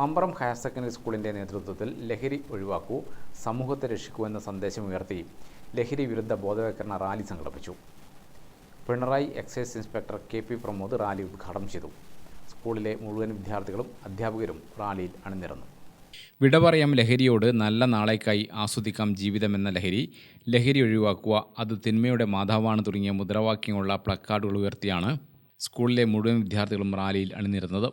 Mambaram higher secondary സ്കൂളിന്റെ നേതൃത്വത്തിൽ ലഹരി ഒഴിവാക്കൂ സമൂഹത്തെ രക്ഷിക്കൂ എന്ന സന്ദേശമുയർത്തി ലഹരി വിരുദ്ധ ബോധവൽക്കരണ റാലി സംഘടിപ്പിച്ചു. Pinarayi excise inspector K P Pramod rally ഉദ്ഘാടനം ചെയ്തു. സ്കൂളിലെ മുഴുവൻ വിദ്യാർത്ഥികളും അധ്യാപകരും റാലിയിൽ അണിനിരന്നു. വിട പറയാം ലഹരിയോട് നല്ല നാളേക്കായി ആസ്വദിക്കാം ജീവിതമെന്ന ലഹരി ലഹരി ഒഴിവാക്കുക അത് തിന്മയുടെ മാതാവാണ് തുടങ്ങിയ മുദ്രാവാക്യങ്ങളുള്ള പ്ലക്കാർഡുകൾ ഉയർത്തിയാണ് സ്കൂളിലെ മുഴുവൻ വിദ്യാർത്ഥികളും റാലിയിൽ അണിനിരുന്നത്.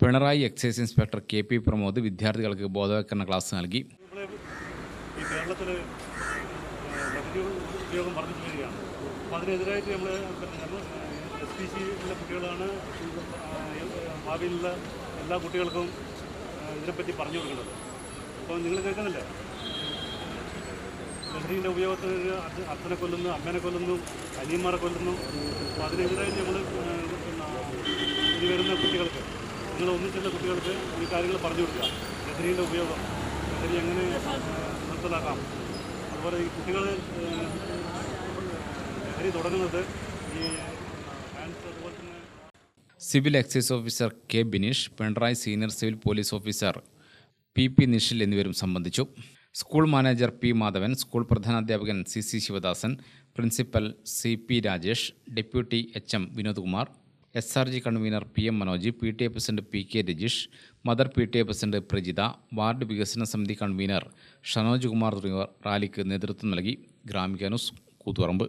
Pinarayi excise inspector K P Pramod വിദ്യാർത്ഥികൾക്ക് ബോധവൽക്കരണ ക്ലാസ് നൽകി. കേരളത്തിൽ ഉപയോഗം വർദ്ധിച്ചു വരികയാണ് അപ്പോൾ അതിനെതിരായിട്ട് നമ്മൾ എസ് പി സിയിലെ കുട്ടികളാണ് ഭാവിയിലുള്ള എല്ലാ കുട്ടികൾക്കും ഇതിനെപ്പറ്റി പറഞ്ഞു കൊടുക്കുന്നത്. അപ്പോൾ നിങ്ങൾ കേൾക്കുന്നില്ലേ? ലഹരിന്റെ ഉപയോഗത്തിൽ അച്ഛ- അച്ഛനെ കൊല്ലുന്നു അമ്മേനെ കൊല്ലുന്നു അനിയന്മാരെ കൊല്ലുന്നു. അപ്പോൾ അതിനെതിരായി നമ്മൾ ഇനി വരുന്ന കുട്ടികൾക്ക് നിങ്ങൾ ഒന്നിച്ചുള്ള കുട്ടികൾക്ക് ഈ കാര്യങ്ങൾ പറഞ്ഞു കൊടുക്കുക. ലഹരിന്റെ ഉപയോഗം ലഹരി എങ്ങനെ നിർത്തലാക്കാം. അതുപോലെ ഈ കുട്ടികൾ ലഹരി തുടങ്ങുന്നത് ഈ civil excise officer K Bineesh Pinarayi senior civil police officer P P Nishil എന്നിവരും സംബന്ധിച്ചു. School manager P Madhavan school പ്രധാനാധ്യാപകൻ C C Sivadasan principal C P Rajesh deputy H M Vinodkumar S R G convener P M Manoj P T A president P K Rajeesh mother P T A president Prajitha ward വികസന സമിതി convener Shanoj Kumar തുടങ്ങിയവർ റാലിക്ക് നേതൃത്വം നൽകി. ഗ്രാമികാനുസ് കൂത്തുപറമ്പ്.